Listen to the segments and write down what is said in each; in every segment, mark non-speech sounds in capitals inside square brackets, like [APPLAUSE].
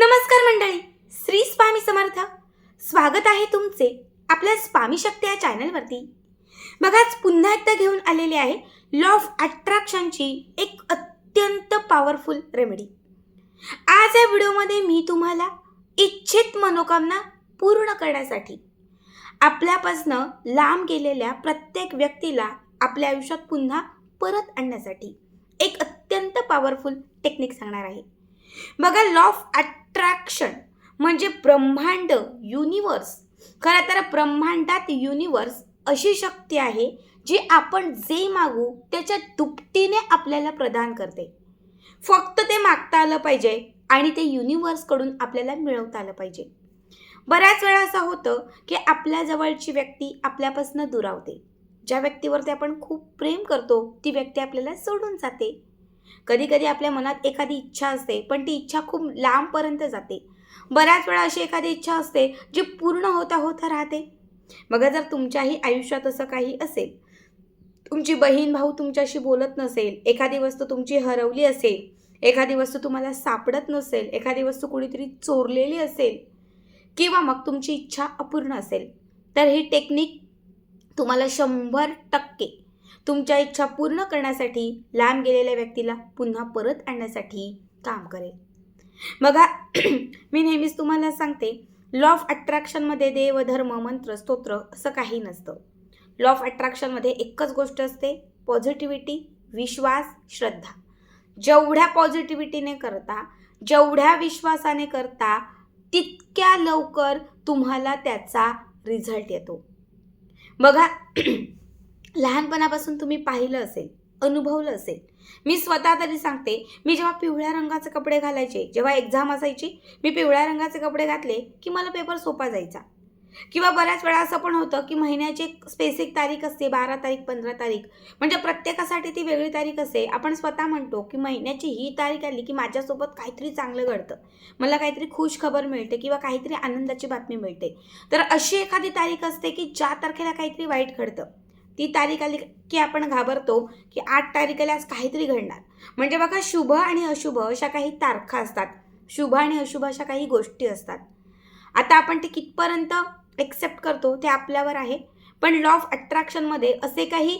नमस्कार मंडळी श्री स्वामी समर्थ. स्वागत आहे तुमचे आपल्या स्वामी शक्ती या चॅनलवरती. बघाच पुन्हा एकदा घेऊन आलेले आहे लॉ ऑफ अट्रॅक्शनची एक अत्यंत पॉवरफुल रेमेडी आज या व्हिडिओमध्ये मी तुम्हाला इच्छित मनोकामना पूर्ण करण्यासाठी आपल्यापासनं लांब गेलेल्या प्रत्येक व्यक्तीला आपल्या आयुष्यात पुन्हा परत आणण्यासाठी एक अत्यंत पॉवरफुल टेक्निक सांगणार आहे. बघा लॉ ऑफ अट्रॅक्शन म्हणजे ब्रह्मांड युनिवर्स खरं तर ब्रह्मांडात युनिवर्स अशी शक्ती आहे जी आपण जे मागू त्याच्या दुपटीने आपल्याला प्रदान करते. फक्त ते मागता आलं पाहिजे आणि ते युनिवर्सकडून आपल्याला मिळवता आलं पाहिजे. बऱ्याच वेळा असं होतं की आपल्या जवळची व्यक्ती आपल्यापासून दुरावते. ज्या व्यक्तीवरती आपण खूप प्रेम करतो ती व्यक्ती आपल्याला सोडून जाते. कधीकधी आपल्या मनात एखादी इच्छा असते पण ती इच्छा खूप लांबपर्यंत जाते. बऱ्याच वेळा अशी एखादी इच्छा असते जी पूर्ण होता होता राहते. बघा जर तुमच्याही आयुष्यात असं काही असेल तुमची बहीण भाऊ तुमच्याशी बोलत नसेल एखादी वस्तू तुमची हरवली असेल एखादी वस्तू तुम्हाला सापडत नसेल एखादी वस्तू कुणीतरी चोरलेली असेल किंवा मग तुमची इच्छा अपूर्ण असेल तर ही टेक्निक तुम्हाला शंभर टक्के तुमच्या इच्छा पूर्ण करण्यासाठी लांब गेलेल्या व्यक्तीला पुन्हा परत आणण्यासाठी काम करेल. बघा [CLEARS THROAT] मी नेहमीच तुम्हाला सांगते लॉ ऑफ अट्रॅक्शनमध्ये देव धर्म मंत्र स्तोत्र असं काही नसतं. लॉ ऑफ अट्रॅक्शनमध्ये एकच गोष्ट असते पॉझिटिव्हिटी विश्वास श्रद्धा. जेवढ्या पॉझिटिव्हिटीने करता जेवढ्या विश्वासाने करता तितक्या लवकर तुम्हाला त्याचा रिझल्ट येतो. बघा [CLEARS THROAT] लहानपणापासून तुम्ही पाहिलं असेल अनुभवलं असेल. मी स्वतः तरी सांगते मी जेव्हा पिवळ्या रंगाचे कपडे घालायचे जेव्हा एक्झाम असायची मी पिवळ्या रंगाचे कपडे घातले की मला पेपर सोपा जायचा. किंवा बऱ्याच वेळा असं पण होतं की महिन्याची एक स्पेसिफिक तारीख असते बारा तारीख पंधरा तारीख. म्हणजे प्रत्येकासाठी ती वेगळी तारीख असते. आपण स्वतः म्हणतो की महिन्याची ही तारीख आली की माझ्यासोबत काहीतरी चांगलं घडतं. मला काहीतरी खुश खबर मिळते किंवा काहीतरी आनंदाची बातमी मिळते. तर अशी एखादी तारीख असते की ज्या तारखेला काहीतरी वाईट घडतं. ती तारीख आली की आपण घाबरतो की आठ तारीखेला आज काहीतरी घडणार. म्हणजे बघा शुभ आणि अशुभ अशा काही तारखा असतात. शुभ आणि अशुभ अशा काही गोष्टी असतात. आता आपण ते कितपर्यंत एक्सेप्ट करतो ते आपल्यावर आहे. पण लॉ ऑफ अट्रॅक्शनमध्ये असे काही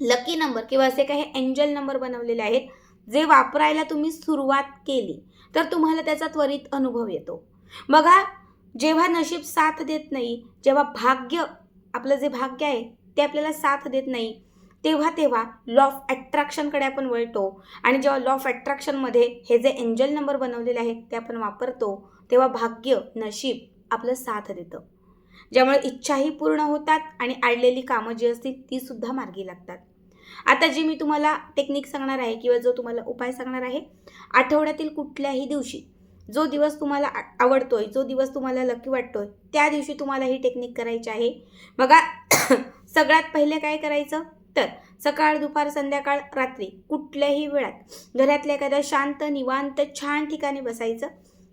लकी नंबर किंवा असे काही एंजल नंबर बनवलेले आहेत जे वापरायला तुम्ही सुरुवात केली तर तुम्हाला त्याचा त्वरित अनुभव येतो. बघा जेव्हा नशीब साथ देत नाही जेव्हा भाग्य आपलं जे भाग्य आहे ते आपल्याला साथ देत नाही. तेव्हा तेव्हा लॉ ऑफ अट्रॅक्शनकडे आपण वळतो. आणि जेव्हा लॉ ऑफ अट्रॅक्शनमध्ये हे जे एंजल नंबर बनवलेले आहेत ते आपण वापरतो तेव्हा भाग्य नशीब आपलं साथ देतं. ज्यामुळे इच्छाही पूर्ण होतात आणि आडलेली कामं जी असतील तीसुद्धा मार्गी लागतात. आता जी मी तुम्हाला टेक्निक सांगणार आहे किंवा जो तुम्हाला उपाय सांगणार आहे आठवड्यातील कुठल्याही दिवशी जो दिवस तुम्हाला आ- आवडतोय जो दिवस तुम्हाला लकी वाटतोय त्या दिवशी तुम्हाला ही टेक्निक करायची आहे. बघा सगळ्यात पहिले काय करायचं? तर सकाळ दुपार संध्याकाळ रात्री कुठल्याही वेळात घरातल्या एखाद्या शांत निवांत छान ठिकाणी बसायचं.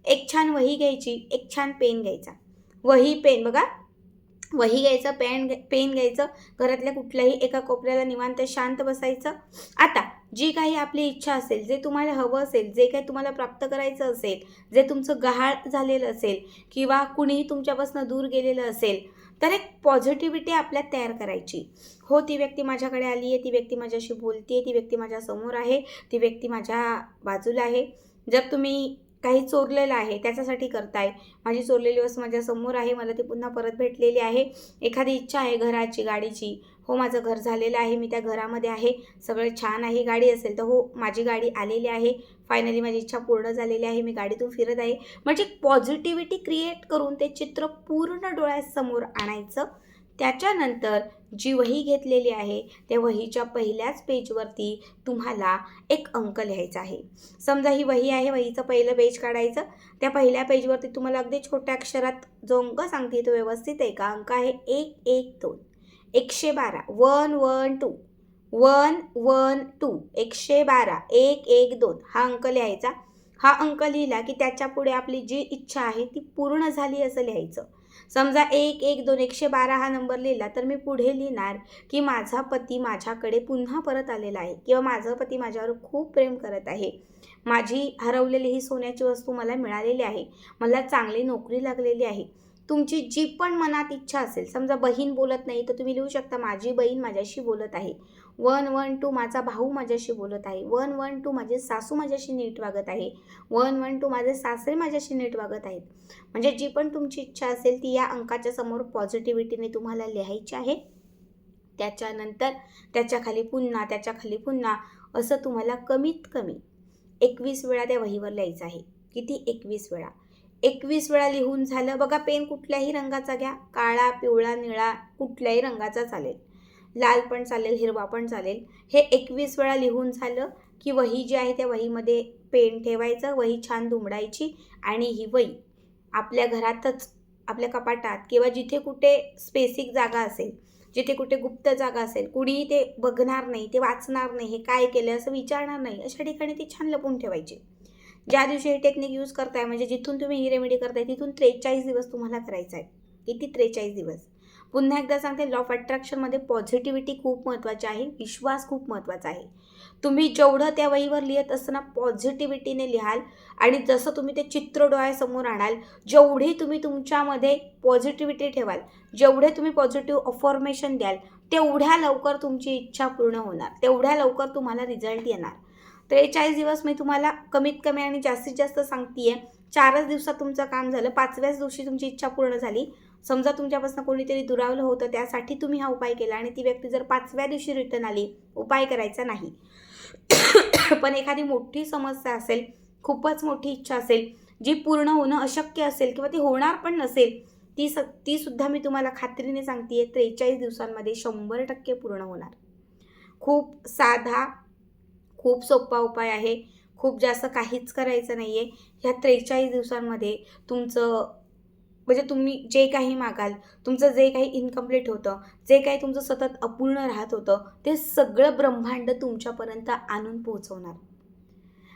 एक छान वही घ्यायची एक छान पेन घ्यायचा. वही पेन बघा. वही घ्यायचं पेन पेन घ्यायचं. घरातल्या कुठल्याही एका कोपऱ्याला निवांत शांत बसायचं. आता जी काही आपली इच्छा असेल जे तुम्हाला हवं असेल जे काही तुम्हाला प्राप्त करायचं असेल जे तुमचं गहाळ झालेलं असेल किंवा कुणीही तुमच्यापासून दूर गेलेलं असेल तर एक पॉझिटिव्हिटी आपल्यात तयार करायची. हो ती व्यक्ती माझ्याकडे आली आहे ती व्यक्ती माझ्याशी बोलते ती व्यक्ती माझ्यासमोर आहे ती व्यक्ती माझ्या बाजूला आहे. जर तुम्ही काही चोरलेलं आहे त्याच्यासाठी करताय. माझी चोरलेली वस्तू माझ्यासमोर आहे मला ती पुन्हा परत भेटलेली आहे. एखादी इच्छा आहे घराची गाडीची हो माझं घर झालेलं आहे मी त्या घरामध्ये आहे सगळं छान आहे गाडी असेल तर हो माझी गाडी आलेली आहे फायनली माझी इच्छा पूर्ण झालेली आहे मी गाडीतून फिरत आहे. म्हणजे पॉझिटिव्हिटी क्रिएट करून ते चित्र पूर्ण डोळ्यासमोर आणायचं. त्याच्यानंतर जी वही घेतलेली आहे त्या वहीच्या पहिल्याच पेजवरती तुम्हाला एक अंक लिहायचा आहे. समजा ही वही आहे वहीचं पहिलं पेज काढायचं. त्या पहिल्या पेजवरती तुम्हाला अगदी छोट्या अक्षरात जो अंक सांगते तो व्यवस्थित आहे का? अंक आहे एक एक दोन. एकशे बारा one one two one one two एकशे बारा एक एक दोन. हा अंक लिहायचा. हा अंक लिहिला की त्याच्या पुढे आपली जी इच्छा आहे ती पूर्ण झाली असं लिहायचं. समजा एक एक दोन एकशे बारा हा नंबर लिहिला तर मी पुढे लिहिणार की माझा पती माझ्याकडे पुन्हा परत आलेला आहे किंवा माझा पती माझ्यावर खूप प्रेम करत आहे. माझी हरवलेली ही सोन्याची वस्तू मला मिळालेली आहे. मला चांगली नोकरी लागलेली आहे. तुमची जी पण मनात इच्छा असेल समजा बहीण बोलत नाही तर तुम्ही लिहू शकता माझी बहीण माझ्याशी बोलत आहे. वन वन टू माझा भाऊ माझ्याशी बोलत आहे. वन वन टू माझे सासू माझ्याशी नीट वागत आहे. वन वन टू माझे सासरे माझ्याशी नीट वागत आहेत. म्हणजे जी पण तुमची इच्छा असेल ती या अंकाच्या समोर पॉझिटिव्हिटीने तुम्हाला लिहायची आहे. त्याच्यानंतर त्याच्याखाली पुन्हा त्याच्याखाली पुन्हा असं तुम्हाला कमीत कमी एकवीस वेळा त्या वहीवर लिहायचं आहे. किती? एकवीस वेळा. एकवीस वेळा लिहून झालं. बघा पेन कुठल्याही रंगाचा घ्या. काळा पिवळा निळा कुठल्याही रंगाचा चालेल. लाल पण चालेल हिरवा पण चालेल. हे एकवीस वेळा लिहून झालं की वही जी आहे त्या वहीमध्ये पेन ठेवायचं वही छान दुमडायची आणि ही वही आपल्या घरातच आपल्या कपाटात किंवा जिथे कुठे स्पेसिक जागा असेल जिथे कुठे गुप्त जागा असेल कुणीही ते बघणार नाही ते वाचणार नाही हे काय केलं असं विचारणार नाही अशा ठिकाणी ती छान लपून ठेवायची. ज्या दिवशी हे टेक्निक यूज करताय म्हणजे जिथून तुम्ही ही रेमेडी करताय तिथून त्रेचाळीस दिवस तुम्हाला करायचं आहे. किती? त्रेचाळीस दिवस. पुन्हा एकदा सांगते लॉ ऑफ अट्रॅक्शनमध्ये पॉझिटिव्हिटी खूप महत्त्वाची आहे विश्वास खूप महत्त्वाचा आहे. तुम्ही जेवढं त्या वहीवर लिहित असताना पॉझिटिव्हिटीने लिहाल आणि जसं तुम्ही ते चित्र डोळ्यासमोर आणाल जेवढी तुम्ही तुमच्यामध्ये पॉझिटिव्हिटी ठेवाल जेवढे तुम्ही पॉझिटिव्ह अफॉर्मेशन द्याल तेवढ्या लवकर तुमची इच्छा पूर्ण होणार तेवढ्या लवकर तुम्हाला रिझल्ट येणार. त्रेचाळीस दिवस मी तुम्हाला कमीत कमी आणि जास्तीत जास्त सांगतेय. चारच दिवसात तुमचं काम झालं. पाचव्याच दिवशी तुमची इच्छा पूर्ण झाली. समजा तुमच्यापासून कोणीतरी दुरावलं होतं त्यासाठी तुम्ही हा उपाय केला आणि ती व्यक्ती जर पाचव्या दिवशी रिटर्न आली उपाय करायचा नाही. पण एखादी मोठी समस्या असेल खूपच मोठी इच्छा असेल जी पूर्ण होणं अशक्य असेल किंवा ती होणार पण नसेल ती स ती सुद्धा मी तुम्हाला खात्रीने सांगते आहे त्रेचाळीस दिवसांमध्ये शंभर टक्के पूर्ण होणार. खूप साधा खूप सोपा उपाय आहे. खूप जास्त काहीच करायचं नाही आहे ह्या त्रेचाळीस दिवसांमध्ये तुमचं म्हणजे तुम्ही जे काही मागाल तुमचं जे काही इनकम्प्लीट होतं जे काही तुमचं सतत अपूर्ण राहत होतं ते सगळं ब्रह्मांड तुमच्यापर्यंत आणून पोहोचवणार.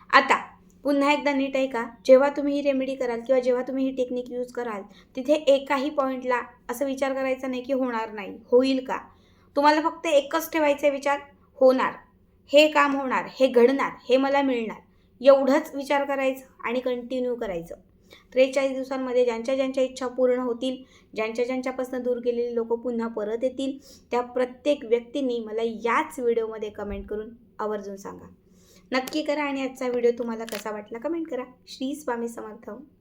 आता पुन्हा एकदा नीट आहे का? जेव्हा तुम्ही ही रेमेडी कराल किंवा जेव्हा तुम्ही ही टेक्निक यूज कराल तिथे एकाही पॉईंटला असं विचार करायचा नाही की होणार नाही. होईल का? तुम्हाला फक्त एकच ठेवायचा विचार? होणार. हे काम होणार हे घडणार हे मला मिळणार एवढंच विचार करायचं आणि कंटिन्यू करायचं. त्रेचाळीस दिवसांमध्ये ज्यांच्या ज्यांच्या इच्छा पूर्ण होतील ज्यांच्या ज्यांच्यापासून दूर गेलेले लोक पुन्हा परत येतील त्या प्रत्येक व्यक्तींनी मला याच व्हिडिओमध्ये कमेंट करून आवर्जून सांगा. नक्की करा आणि आजचा व्हिडिओ तुम्हाला कसा वाटला कमेंट करा. श्री स्वामी समर्थ.